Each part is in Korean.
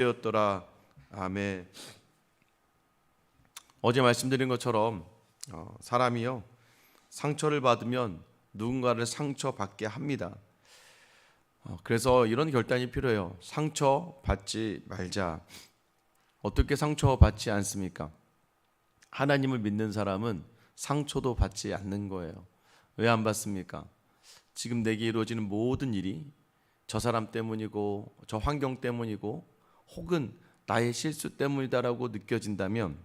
되었더라. 아멘. 어제 말씀드린 것처럼 어, 사람이요 상처를 받으면 누군가를 상처 받게 합니다. 어, 그래서 이런 결단이 필요해요. 상처 받지 말자. 어떻게 상처 받지 않습니까? 하나님을 믿는 사람은 상처도 받지 않는 거예요. 왜 안 받습니까? 지금 내게 이루어지는 모든 일이 저 사람 때문이고 저 환경 때문이고 혹은 나의 실수 때문이다라고 느껴진다면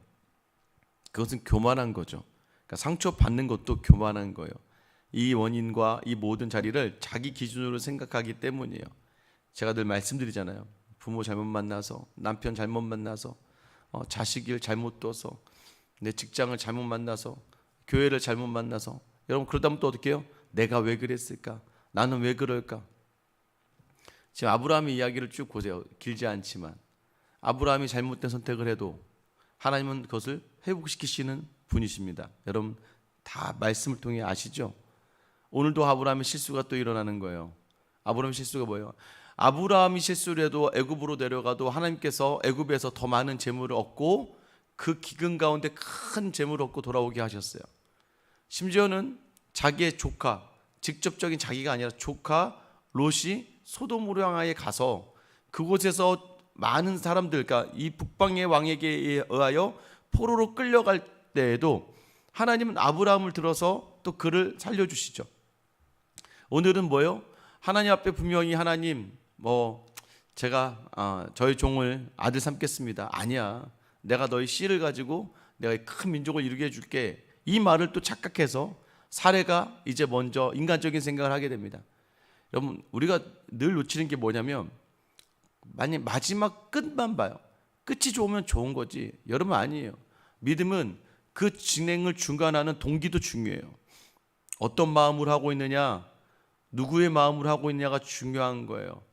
그것은 교만한 거죠. 그러니까 상처 받는 것도 교만한 거예요. 이 원인과 이 모든 자리를 자기 기준으로 생각하기 때문이에요. 제가 늘 말씀드리잖아요. 부모 잘못 만나서 남편 잘못 만나서 어, 자식을 잘못 둬서 내 직장을 잘못 만나서 교회를 잘못 만나서 여러분 그러다면 또 어떻게 해요? 내가 왜 그랬을까? 나는 왜 그럴까? 지금 아브라함의 이야기를 쭉 보세요. 길지 않지만 아브라함이 잘못된 선택을 해도 하나님은 그것을 회복시키시는 분이십니다. 여러분 다 말씀을 통해 아시죠? 오늘도 아브라함의 실수가 또 일어나는 거예요. 아브라함의 실수가 뭐예요? 아브라함이 실수를 해도 애굽으로 내려가도 하나님께서 애굽에서 더 많은 재물을 얻고 그 기근 가운데 큰 재물을 얻고 돌아오게 하셨어요. 심지어는 자기의 조카, 직접적인 자기가 아니라 조카 롯이 소돔으로 향하여 가서 그곳에서 많은 사람들, 그러니까 이 북방의 왕에게 의하여 포로로 끌려갈 때에도 하나님은 아브라함을 들어서 또 그를 살려 주시죠. 오늘은 뭐요? 하나님 앞에 분명히 하나님 뭐 제가 아, 저희 종을 아들 삼겠습니다. 아니야. 내가 너희 씨를 가지고 내가 큰 민족을 이루게 해줄게. 이 말을 또 착각해서 사례가 이제 먼저 인간적인 생각을 하게 됩니다. 여러분 우리가 늘 놓치는 게 뭐냐면 만약 마지막 끝만 봐요. 끝이 좋으면 좋은 거지. 여러분 아니에요. 믿음은 그 진행을 중간하는 동기도 중요해요. 어떤 마음으로 하고 있느냐, 누구의 마음으로 하고 있느냐가 중요한 거예요.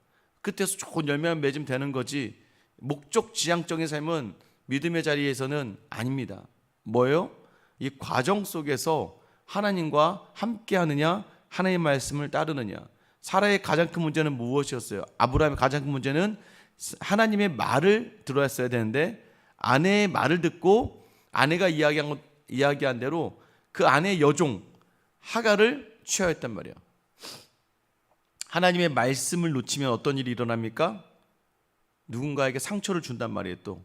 끝에서 좋은 열매만 맺으면 되는 거지. 목적 지향적인 삶은 믿음의 자리에서는 아닙니다. 뭐예요? 이 과정 속에서 하나님과 함께 하느냐, 하나님의 말씀을 따르느냐. 사라의 가장 큰 문제는 무엇이었어요? 아브라함의 가장 큰 문제는 하나님의 말을 들어야 되는데 아내의 말을 듣고 아내가 이야기한 것- 이야기한 대로 그 아내의 여종 하가를 취하였단 말이야. 하나님의 말씀을 놓치면 어떤 일이 일어납니까? 누군가에게 상처를 준단 말이에요. 또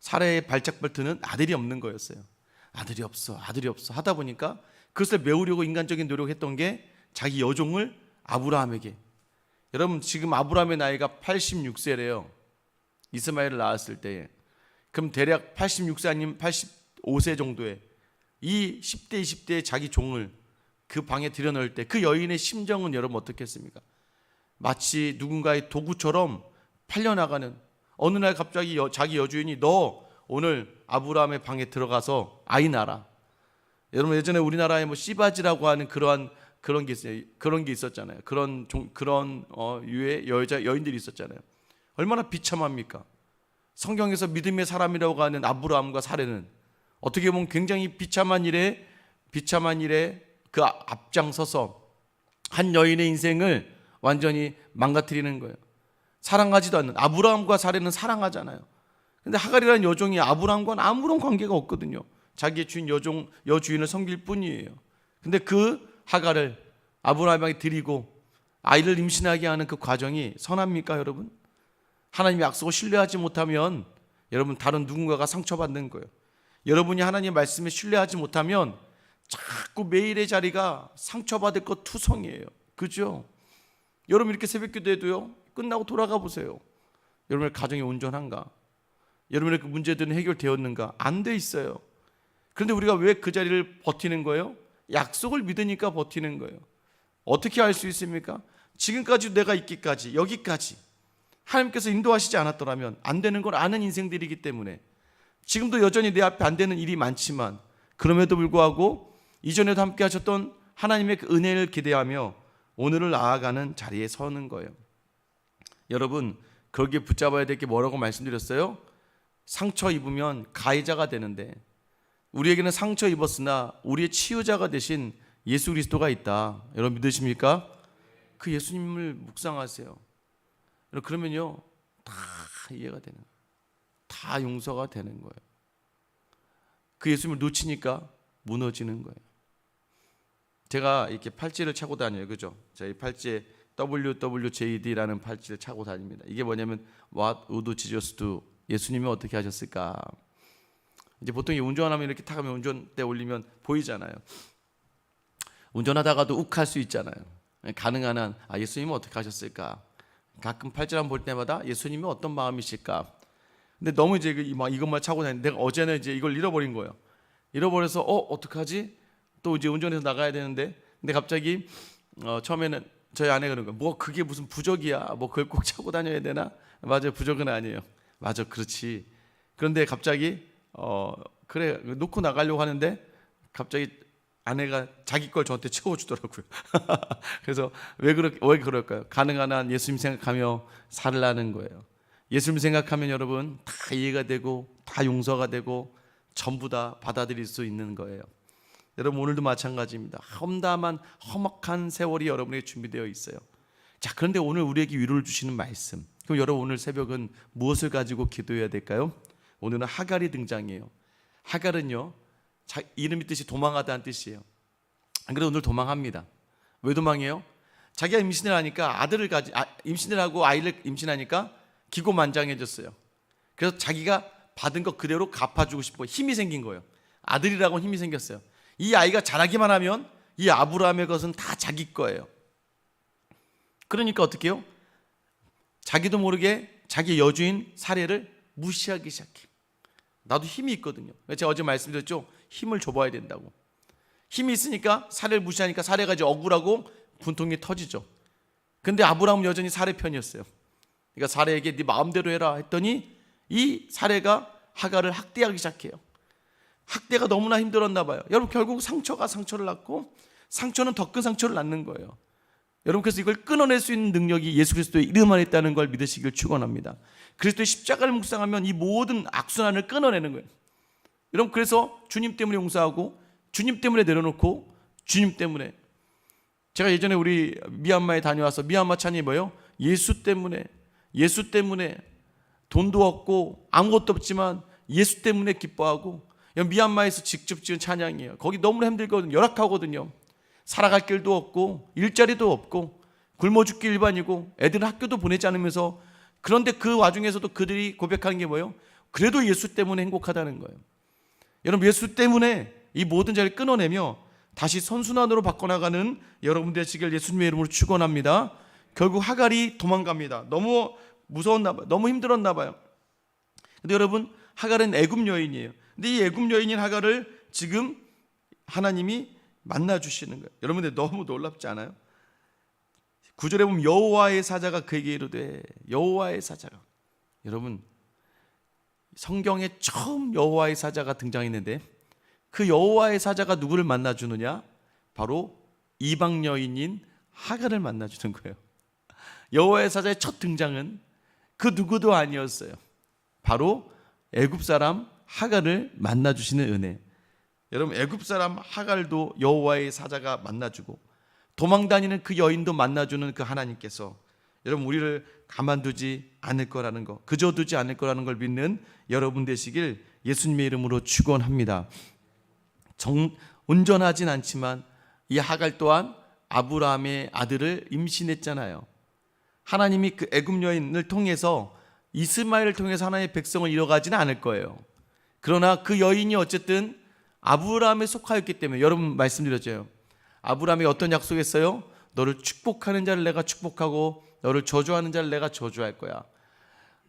사라의 발작벌트는 아들이 없는 거였어요. 아들이 없어, 아들이 없어 하다 보니까 그것을 메우려고 인간적인 노력했던 게 자기 여종을 아브라함에게. 여러분 지금 아브라함의 나이가 86세래요. 이스마엘을 낳았을 때에. 그럼 대략 86세 아니면 85세 정도에 이 10대 20대의 자기 종을 그 방에 들여넣을 때 그 여인의 심정은 여러분 어떻겠습니까? 마치 누군가의 도구처럼 팔려나가는 어느 날 갑자기 여- 자기 여주인이 너 오늘 아브라함의 방에 들어가서 아이 낳아라. 여러분 예전에 우리나라에 뭐 씨바지라고 하는 그러한 그런 게 있어요. 그런 게 있었잖아요. 그런 종, 그런 어, 유의 여자 여인들이 있었잖아요. 얼마나 비참합니까? 성경에서 믿음의 사람이라고 하는 아브라함과 사례는 어떻게 보면 굉장히 비참한 일에 비참한 일에 그 앞장서서 한 여인의 인생을 완전히 망가뜨리는 거예요. 사랑하지도 않는 아브라함과 사례는 사랑하잖아요. 근데 하갈이라는 여종이 아브라함과는 아무런 관계가 없거든요. 자기의 주인 여종 여주인을 섬길 뿐이에요. 근데 그 하갈을 아브라함에게 드리고 아이를 임신하게 하는 그 과정이 선합니까, 여러분? 하나님의 약속을 신뢰하지 못하면 여러분 다른 누군가가 상처받는 거예요. 여러분이 하나님의 말씀에 신뢰하지 못하면 자꾸 매일의 자리가 상처받을 것 투성이에요. 그죠? 여러분 이렇게 새벽 기도해도요. 끝나고 돌아가 보세요. 여러분의 가정이 온전한가? 여러분의 그 문제들은 해결되었는가? 안 돼 있어요. 그런데 우리가 왜 그 자리를 버티는 거예요? 약속을 믿으니까 버티는 거예요. 어떻게 할 수 있습니까? 지금까지 내가 있기까지 여기까지 하나님께서 인도하시지 않았더라면 안 되는 걸 아는 인생들이기 때문에 지금도 여전히 내 앞에 안 되는 일이 많지만 그럼에도 불구하고 이전에도 함께 하셨던 하나님의 그 은혜를 기대하며 오늘을 나아가는 자리에 서는 거예요. 여러분 거기에 붙잡아야 될 게 뭐라고 말씀드렸어요? 상처 입으면 가해자가 되는데 우리에게는 상처 입었으나 우리의 치유자가 되신 예수 그리스도가 있다. 여러분 믿으십니까? 그 예수님을 묵상하세요. 그러면요 다 이해가 되는. 다 용서가 되는 거예요. 그 예수님을 놓치니까 무너지는 거예요. 제가 이렇게 팔찌를 차고 다녀요. 그죠? 저희 팔찌에 WWJD라는 팔찌를 차고 다닙니다. 이게 뭐냐면 What would Jesus do? 예수님이 어떻게 하셨을까? 이제 보통 이 운전하면 이렇게 타가면 운전대 올리면 보이잖아요. 운전하다가도 욱할 수 있잖아요. 가능한 한 아, 예수님은 어떻게 하셨을까? 가끔 팔찌를 볼 때마다 예수님이 어떤 마음이실까? 근데 너무 이제 그 이- 막 이것만 차고 다니는데 내가 어제는 이제 이걸 잃어버린 거예요. 잃어버려서 어 어떡하지? 또 이제 운전해서 나가야 되는데 근데 갑자기 어, 처음에는 저희 아내가 그런 거예요. 뭐 그게 무슨 부적이야? 뭐 그걸 꼭 차고 다녀야 되나? 맞아요. 부적은 아니에요. 맞아. 그렇지. 그런데 갑자기 어 그래 놓고 나가려고 하는데 갑자기 아내가 자기 걸 저한테 채워주더라고요. 그래서 왜 그렇게 왜 그럴까요? 가능한 한 예수님 생각하며 살라는 거예요. 예수님 생각하면 여러분 다 이해가 되고 다 용서가 되고 전부 다 받아들일 수 있는 거예요. 여러분 오늘도 마찬가지입니다. 험담한 험악한 세월이 여러분에게 준비되어 있어요. 자, 그런데 오늘 우리에게 위로를 주시는 말씀. 그럼 여러분 오늘 새벽은 무엇을 가지고 기도해야 될까요? 오늘은 하갈이 등장해요. 하갈은요, 자, 이름이 뜻이 도망하다는 뜻이에요. 안 그래도 오늘 도망합니다. 왜 도망해요? 자기가 임신을 하니까 아들을 가지, 아, 임신을 하고 아이를 임신하니까 기고만장해졌어요. 그래서 자기가 받은 것 그대로 갚아주고 싶어 힘이 생긴 거예요. 아들이라고 힘이 생겼어요. 이 아이가 자라기만 하면 이 아브라함의 것은 다 자기 거예요. 그러니까 어떻게 해요? 자기도 모르게 자기 여주인 사례를 무시하기 시작해. 나도 힘이 있거든요. 제가 어제 말씀드렸죠. 힘을 줘봐야 된다고. 힘이 있으니까 사례를 무시하니까 사례가 이제 억울하고 분통이 터지죠. 근데 아브라함은 여전히 사례 편이었어요. 그러니까 사례에게 네 마음대로 해라 했더니 이 사례가 하가를 학대하기 시작해요. 학대가 너무나 힘들었나 봐요. 여러분 결국 상처가 상처를 낳고 상처는 더 큰 상처를 낳는 거예요. 여러분 그래서 이걸 끊어낼 수 있는 능력이 예수 그리스도의 이름 안에 있다는 걸 믿으시길 축원합니다. 그리스도의 십자가를 묵상하면 이 모든 악순환을 끊어내는 거예요. 여러분 그래서 주님 때문에 용서하고 주님 때문에 내려놓고 주님 때문에 제가 예전에 우리 미얀마에 다녀와서 미얀마 찬이 뭐예요? 예수 때문에 예수 때문에 돈도 없고 아무것도 없지만 예수 때문에 기뻐하고 미얀마에서 직접 지은 찬양이에요. 거기 너무 힘들거든요. 열악하거든요. 살아갈 길도 없고 일자리도 없고 굶어 죽기 일반이고 애들 학교도 보내지 않으면서 그런데 그 와중에서도 그들이 고백하는 게 뭐예요? 그래도 예수 때문에 행복하다는 거예요. 여러분 예수 때문에 이 모든 자를 끊어내며 다시 선순환으로 바꿔나가는 여러분 되시길 예수님의 이름으로 축원합니다. 결국 하갈이 도망갑니다. 너무 무서웠나 봐요. 너무 힘들었나 봐요. 근데 여러분 하갈은 애굽 여인이에요. 근데 이 애굽 여인인 하갈을 지금 하나님이 만나 주시는 거예요. 여러분들 너무 놀랍지 않아요? 구절에 보면 여호와의 사자가 그에게 이르되 여호와의 사자가 여러분 성경에 처음 여호와의 사자가 등장했는데 그 여호와의 사자가 누구를 만나 주느냐? 바로 이방 여인인 하갈을 만나 주는 거예요. 여호와의 사자의 첫 등장은 그 누구도 아니었어요. 바로 애굽 사람 하갈을 만나 주시는 은혜. 여러분 애굽 사람 하갈도 여호와의 사자가 만나주고 도망 다니는 그 여인도 만나주는 그 하나님께서 여러분 우리를 가만두지 않을 거라는 거, 그저 두지 않을 거라는 걸 믿는 여러분 되시길 예수님의 이름으로 축원합니다. 정, 온전하진 않지만 이 하갈 또한 아브라함의 아들을 임신했잖아요. 하나님이 그 애굽 여인을 통해서 이스마엘을 통해서 하나님의 백성을 이뤄가지는 않을 거예요. 그러나 그 여인이 어쨌든 아브라함에 속하였기 때문에 여러분 말씀드렸죠. 아브라함이 어떤 약속했어요? 너를 축복하는 자를 내가 축복하고 너를 저주하는 자를 내가 저주할 거야.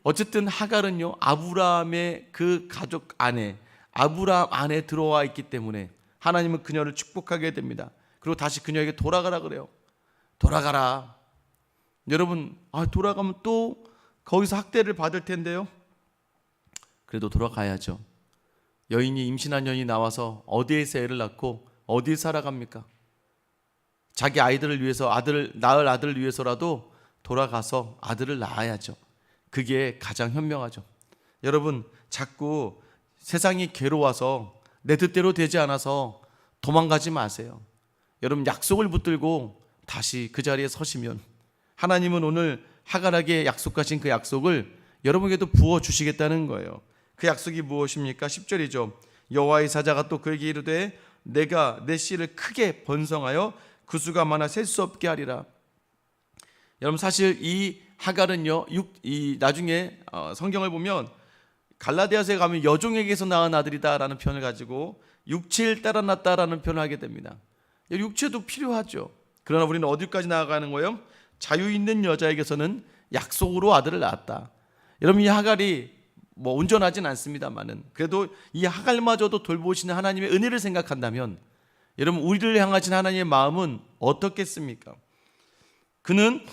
어쨌든 하갈은요 아브라함의 그 가족 안에 아브라함 안에 들어와 있기 때문에 하나님은 그녀를 축복하게 됩니다. 그리고 다시 그녀에게 돌아가라 그래요. 돌아가라. 여러분 아 돌아가면 또 거기서 학대를 받을 텐데요. 그래도 돌아가야죠. 여인이 임신한 여인이 나와서 어디에서 애를 낳고 어디에 살아갑니까? 자기 아이들을 위해서 아들을 낳을 아들을 위해서라도 돌아가서 아들을 낳아야죠. 그게 가장 현명하죠. 여러분 자꾸 세상이 괴로워서 내 뜻대로 되지 않아서 도망가지 마세요. 여러분 약속을 붙들고 다시 그 자리에 서시면 하나님은 오늘 하갈에게 약속하신 그 약속을 여러분에게도 부어 주시겠다는 거예요. 그 약속이 무엇입니까? 10절이죠. 여호와의 사자가 또 그에게 이르되 내가 내 씨를 크게 번성하여 그 수가 많아 셀 수 없게 하리라. 여러분 사실 이 하갈은요, 육, 이 나중에 어, 성경을 보면 갈라디아서에 가면 여종에게서 낳은 아들이다라는 표현을 가지고 육체를 따라 났다라는 표현을 하게 됩니다. 육체도 필요하죠. 그러나 우리는 어디까지 나아가는 거예요? 자유 있는 여자에게서는 약속으로 아들을 낳았다. 여러분 이 하갈이 뭐 온전하진 않습니다만은 그래도 이 하갈마저도 돌보시는 하나님의 은혜를 생각한다면 여러분 우리를 향하신 하나님의 마음은 어떻겠습니까? 그는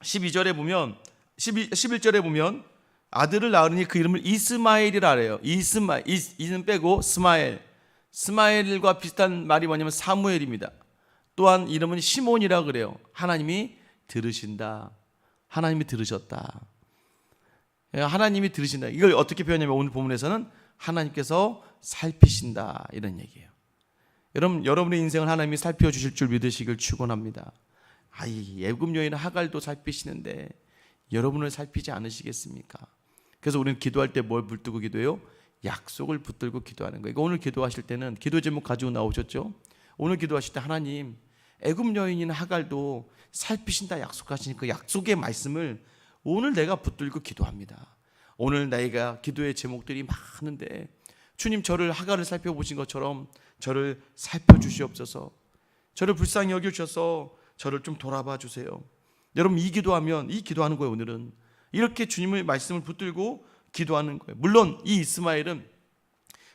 12절에 보면 12, 11절에 보면 아들을 낳으니 그 이름을 이스마엘이라 하래요. 이스마 이, 이는 빼고 스마엘. 스마엘과 비슷한 말이 뭐냐면 사무엘입니다. 또한 이름은 시몬이라 그래요. 하나님이 들으신다. 하나님이 들으셨다. 예, 하나님이 들으신다. 이걸 어떻게 표현하냐면 오늘 본문에서는 하나님께서 살피신다 이런 얘기예요. 여러분 여러분의 인생을 하나님이 살펴 주실 줄 믿으시길 축원합니다. 아이 애굽 여인 하갈도 살피시는데 여러분을 살피지 않으시겠습니까? 그래서 우리는 기도할 때 뭘 붙들고 기도해요? 약속을 붙들고 기도하는 거예요. 이거 오늘 기도하실 때는 기도 제목 가지고 나오셨죠? 오늘 기도하실 때 하나님 애굽 여인인 하갈도 살피신다 약속하시니 그 약속의 말씀을 오늘 내가 붙들고 기도합니다. 오늘 내가 기도의 제목들이 많은데 주님 저를 하갈을 살펴보신 것처럼 저를 살펴주시옵소서. 저를 불쌍히 여겨주셔서 저를 좀 돌아봐 주세요. 여러분 이 기도하면 이 기도하는 거예요 오늘은 이렇게 주님의 말씀을 붙들고 기도하는 거예요. 물론 이 이스마엘은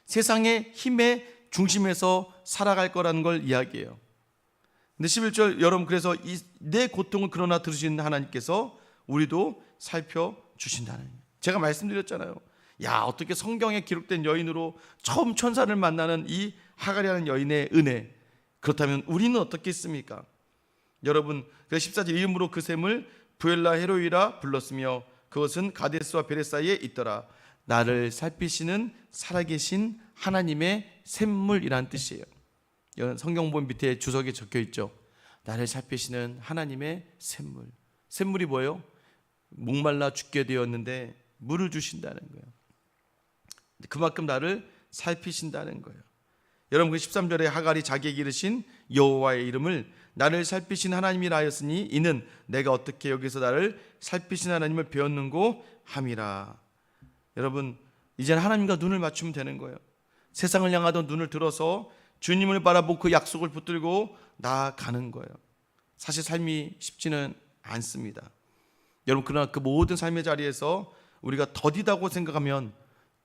세상의 힘의 중심에서 살아갈 거라는 걸 이야기해요. 근데 11절 여러분 그래서 이, 내 고통을 그러나 들으시는 하나님께서 우리도 살펴 주신다는 거예요. 제가 말씀드렸잖아요. 야 어떻게 성경에 기록된 여인으로 처음 천사를 만나는 이 하갈이라는 여인의 은혜 그렇다면 우리는 어떻겠습니까? 여러분 그 14절 이름으로 그 샘을 부엘라 헤로이라 불렀으며 그것은 가데스와 베레 사이에 있더라. 나를 살피시는 살아계신 하나님의 샘물이란 뜻이에요. 이런 성경본 밑에 주석에 적혀 있죠. 나를 살피시는 하나님의 샘물. 샘물이 뭐예요? 목말라 죽게 되었는데 물을 주신다는 거예요. 그만큼 나를 살피신다는 거예요. 여러분 그 13절에 하갈이 자기에게 이르신 여호와의 이름을 나를 살피신 하나님이라 하였으니 이는 내가 어떻게 여기서 나를 살피신 하나님을 배웠는고 함이라. 여러분 이제는 하나님과 눈을 맞추면 되는 거예요. 세상을 향하던 눈을 들어서 주님을 바라보고 그 약속을 붙들고 나아가는 거예요. 사실 삶이 쉽지는 않습니다. 여러분 그러나 그 모든 삶의 자리에서 우리가 더디다고 생각하면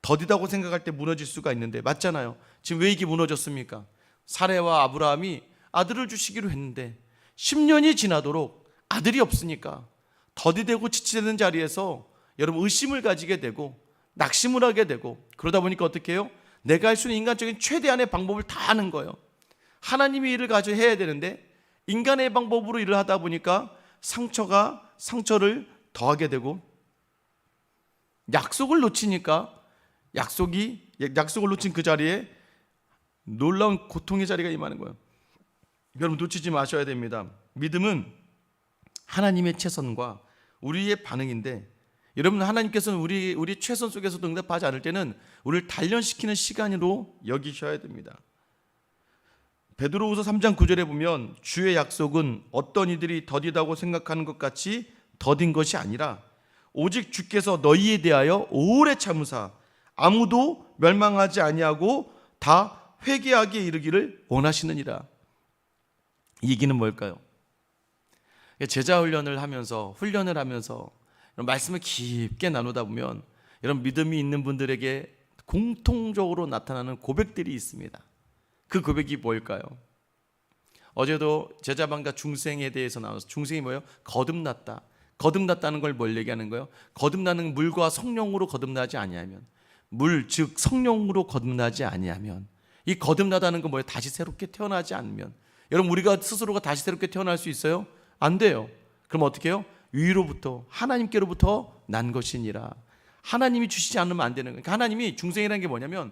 더디다고 생각할 때 무너질 수가 있는데 맞잖아요. 지금 왜 이게 무너졌습니까? 사례와 아브라함이 아들을 주시기로 했는데 10년이 지나도록 아들이 없으니까 더디되고 지치는 자리에서 여러분 의심을 가지게 되고 낙심을 하게 되고 그러다 보니까 어떻게 해요? 내가 할 수 있는 인간적인 최대한의 방법을 다 하는 거예요. 하나님이 일을 가져 해야 되는데 인간의 방법으로 일을 하다 보니까 상처가 상처를 더하게 되고 약속을 놓치니까 약속이 약속을 놓친 그 자리에 놀라운 고통의 자리가 임하는 거예요. 여러분 놓치지 마셔야 됩니다. 믿음은 하나님의 최선과 우리의 반응인데 여러분 하나님께서는 우리 우리 최선 속에서도 응답하지 않을 때는 우리를 단련시키는 시간으로 여기셔야 됩니다. 베드로후서 3장 9절에 보면 주의 약속은 어떤 이들이 더디다고 생각하는 것 같이 더딘 것이 아니라 오직 주께서 너희에 대하여 오래 참으사 아무도 멸망하지 아니하고 다 회개하기에 이르기를 원하시느니라. 이 얘기는 뭘까요? 제자 훈련을 하면서 훈련을 하면서 말씀을 깊게 나누다 보면 여러분 믿음이 있는 분들에게 공통적으로 나타나는 고백들이 있습니다. 그 고백이 뭘까요? 어제도 제자반과 중생에 대해서 나와서 중생이 뭐예요? 거듭났다. 거듭났다는 걸 뭘 얘기하는 거예요? 거듭나는 물과 성령으로 거듭나지 아니하면 물 즉 성령으로 거듭나지 아니하면 이 거듭나다는 건 뭐예요? 다시 새롭게 태어나지 않으면 여러분 우리가 스스로가 다시 새롭게 태어날 수 있어요? 안 돼요. 그럼 어떻게 해요? 위로부터 하나님께로부터 난 것이니라. 하나님이 주시지 않으면 안 되는 거예요. 그러니까 하나님이 중생이라는 게 뭐냐면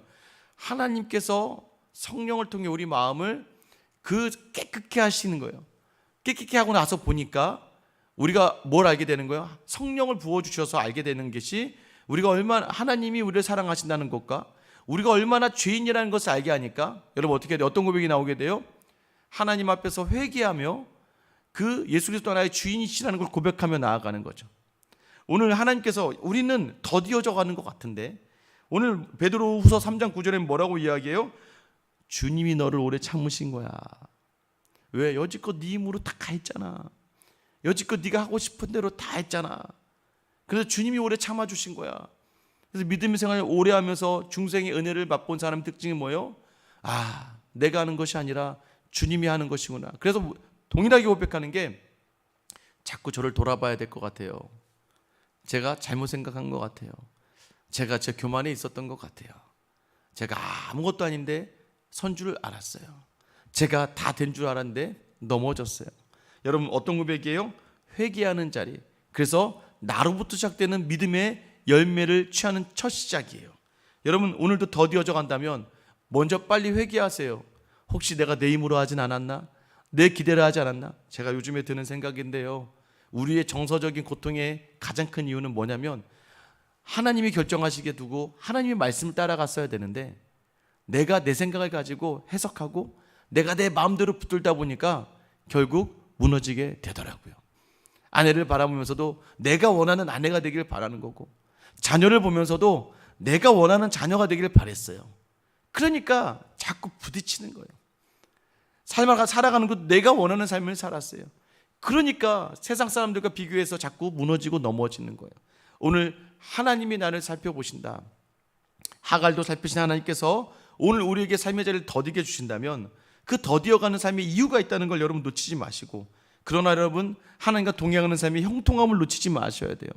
하나님께서 성령을 통해 우리 마음을 그 깨끗게 하시는 거예요. 깨끗게 하고 나서 보니까 우리가 뭘 알게 되는 거예요? 성령을 부어 주셔서 알게 되는 것이 우리가 얼마나 하나님이 우리를 사랑하신다는 것과 우리가 얼마나 죄인이라는 것을 알게 하니까 여러분 어떻게 돼요? 어떤 고백이 나오게 돼요? 하나님 앞에서 회개하며 그 예수 그리스도 나의 주인이시라는 걸 고백하며 나아가는 거죠. 오늘 하나님께서 우리는 더디어져 가는 것 같은데 오늘 베드로후서 3장 9절에 뭐라고 이야기해요? 주님이 너를 오래 참으신 거야. 왜 여지껏 네 힘으로 다 했잖아. 여지껏 네가 하고 싶은 대로 다 했잖아. 그래서 주님이 오래 참아 주신 거야. 그래서 믿음의 생활을 오래 하면서 중생의 은혜를 맛본 사람 특징이 뭐예요? 아, 내가 하는 것이 아니라 주님이 하는 것이구나. 그래서 동일하게 고백하는 게 자꾸 저를 돌아봐야 될 것 같아요. 제가 잘못 생각한 것 같아요. 제가 제 교만에 있었던 것 같아요. 제가 아무것도 아닌데 선줄 알았어요. 제가 다 된 줄 알았는데 넘어졌어요. 여러분 어떤 고백이에요? 회개하는 자리. 그래서 나로부터 시작되는 믿음의 열매를 취하는 첫 시작이에요. 여러분 오늘도 더디어져 간다면 먼저 빨리 회개하세요. 혹시 내가 내 힘으로 하진 않았나? 내 기대를 하지 않았나? 제가 요즘에 드는 생각인데요. 우리의 정서적인 고통의 가장 큰 이유는 뭐냐면 하나님이 결정하시게 두고 하나님의 말씀을 따라갔어야 되는데 내가 내 생각을 가지고 해석하고 내가 내 마음대로 붙들다 보니까 결국 무너지게 되더라고요. 아내를 바라보면서도 내가 원하는 아내가 되길 바라는 거고 자녀를 보면서도 내가 원하는 자녀가 되기를 바랬어요. 그러니까 자꾸 부딪히는 거예요. 삶을 살아가는 것 내가 원하는 삶을 살았어요. 그러니까 세상 사람들과 비교해서 자꾸 무너지고 넘어지는 거예요. 오늘 하나님이 나를 살펴보신다. 하갈도 살피신 하나님께서 오늘 우리에게 삶의 자리를 더디게 주신다면 그 더디어가는 삶의 이유가 있다는 걸 여러분 놓치지 마시고 그러나 여러분 하나님과 동행하는 삶의 형통함을 놓치지 마셔야 돼요.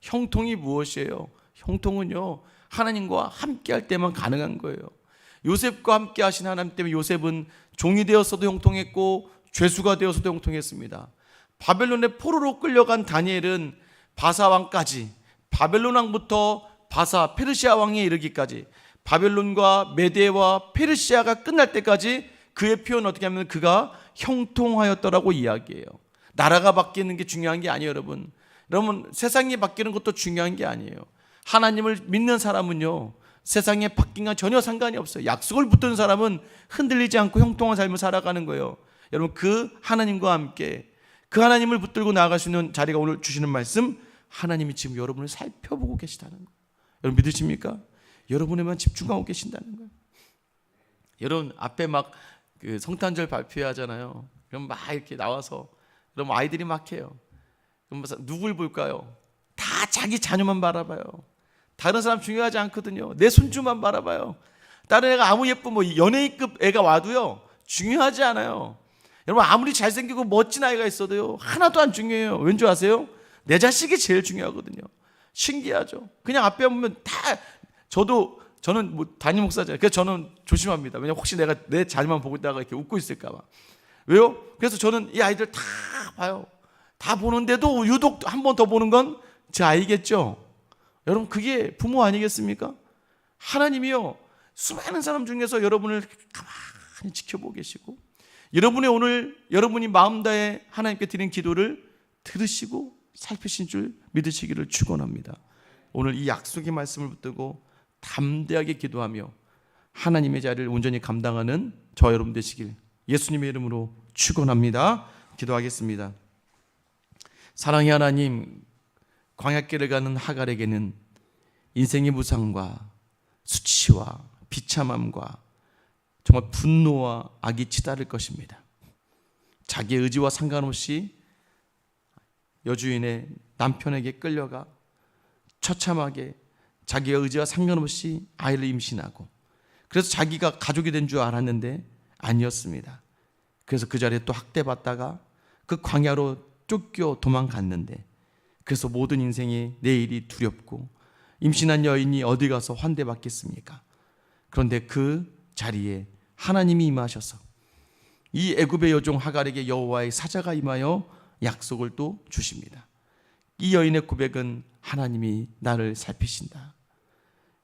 형통이 무엇이에요? 형통은요 하나님과 함께할 때만 가능한 거예요. 요셉과 함께 하신 하나님 때문에 요셉은 종이 되었어도 형통했고 죄수가 되어서도 형통했습니다. 바벨론의 포로로 끌려간 다니엘은 바사 왕까지 바벨론 왕부터 바사 페르시아 왕에 이르기까지 바벨론과 메데와 페르시아가 끝날 때까지 그의 표현 어떻게 하면 그가 형통하였더라고 이야기해요. 나라가 바뀌는 게 중요한 게 아니에요, 여러분. 여러분 세상이 바뀌는 것도 중요한 게 아니에요. 하나님을 믿는 사람은요. 세상에 바뀐과 전혀 상관이 없어요. 약속을 붙드는 사람은 흔들리지 않고 형통한 삶을 살아가는 거예요. 여러분 그 하나님과 함께 그 하나님을 붙들고 나아갈 수 있는 자리가 오늘 주시는 말씀 하나님이 지금 여러분을 살펴보고 계시다는 거예요. 여러분 믿으십니까? 여러분에만 집중하고 계신다는 거예요. 여러분 앞에 막 그 성탄절 발표하잖아요. 그럼 막 이렇게 나와서 그럼 아이들이 막 해요. 그럼 누굴 볼까요? 다 자기 자녀만 바라봐요. 다른 사람 중요하지 않거든요. 내 손주만 바라봐요. 다른 애가 아무 예쁜 뭐 연예인급 애가 와도요 중요하지 않아요. 여러분 아무리 잘생기고 멋진 아이가 있어도요 하나도 안 중요해요. 왠지 아세요? 내 자식이 제일 중요하거든요. 신기하죠. 그냥 앞에 보면 다 저도 저는 뭐 담임 목사잖아요. 그래서 저는 조심합니다. 왜냐 혹시 내가 내 자리만 보고 있다가 이렇게 웃고 있을까봐. 왜요? 그래서 저는 이 아이들 다 봐요. 다 보는데도 유독 한 번 더 보는 건 제 아이겠죠. 여러분 그게 부모 아니겠습니까? 하나님이요 수많은 사람 중에서 여러분을 가만히 지켜보고 계시고 여러분의 오늘 여러분이 마음 다해 하나님께 드린 기도를 들으시고 살피신 줄 믿으시기를 축원합니다. 오늘 이 약속의 말씀을 붙들고 담대하게 기도하며 하나님의 자리를 온전히 감당하는 저 여러분 되시길 예수님의 이름으로 축원합니다. 기도하겠습니다. 사랑의 하나님 광야길을 가는 하갈에게는 인생의 무상과 수치와 비참함과 정말 분노와 악이 치달을 것입니다. 자기의 의지와 상관없이 여주인의 남편에게 끌려가 처참하게 자기의 의지와 상관없이 아이를 임신하고 그래서 자기가 가족이 된 줄 알았는데 아니었습니다. 그래서 그 자리에 또 학대받다가 그 광야로 쫓겨 도망갔는데 그래서 모든 인생이 내일이 두렵고 임신한 여인이 어디 가서 환대받겠습니까? 그런데 그 자리에 하나님이 임하셔서 이 애굽의 여종 하갈에게 여호와의 사자가 임하여 약속을 또 주십니다. 이 여인의 고백은 하나님이 나를 살피신다.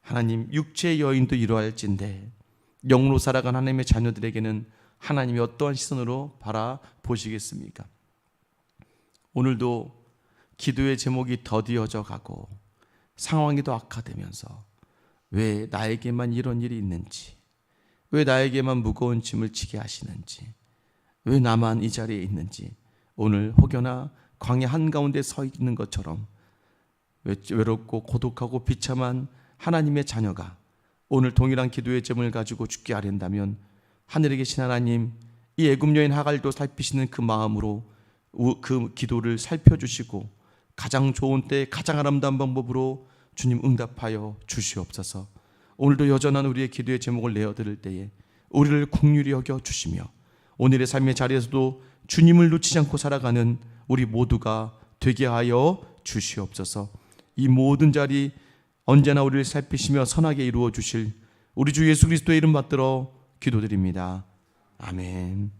하나님 육체의 여인도 이러할진데 영으로 살아간 하나님의 자녀들에게는 하나님이 어떠한 시선으로 바라보시겠습니까? 오늘도 기도의 제목이 더디어져 가고 상황이 더 악화되면서 왜 나에게만 이런 일이 있는지, 왜 나에게만 무거운 짐을 지게 하시는지, 왜 나만 이 자리에 있는지 오늘 혹여나 광야 한가운데 서 있는 것처럼 외- 외롭고 고독하고 비참한 하나님의 자녀가 오늘 동일한 기도의 제목을 가지고 죽게 하련다면 하늘에 계신 하나님 이 애굽 여인 하갈도 살피시는 그 마음으로 우- 그 기도를 살펴주시고 가장 좋은 때 가장 아름다운 방법으로 주님 응답하여 주시옵소서. 오늘도 여전한 우리의 기도의 제목을 내어 드릴 때에 우리를 국률이 여겨 주시며 오늘의 삶의 자리에서도 주님을 놓치지 않고 살아가는 우리 모두가 되게 하여 주시옵소서. 이 모든 자리 언제나 우리를 살피시며 선하게 이루어 주실 우리 주 예수 그리스도의 이름 받들어 기도드립니다. 아멘.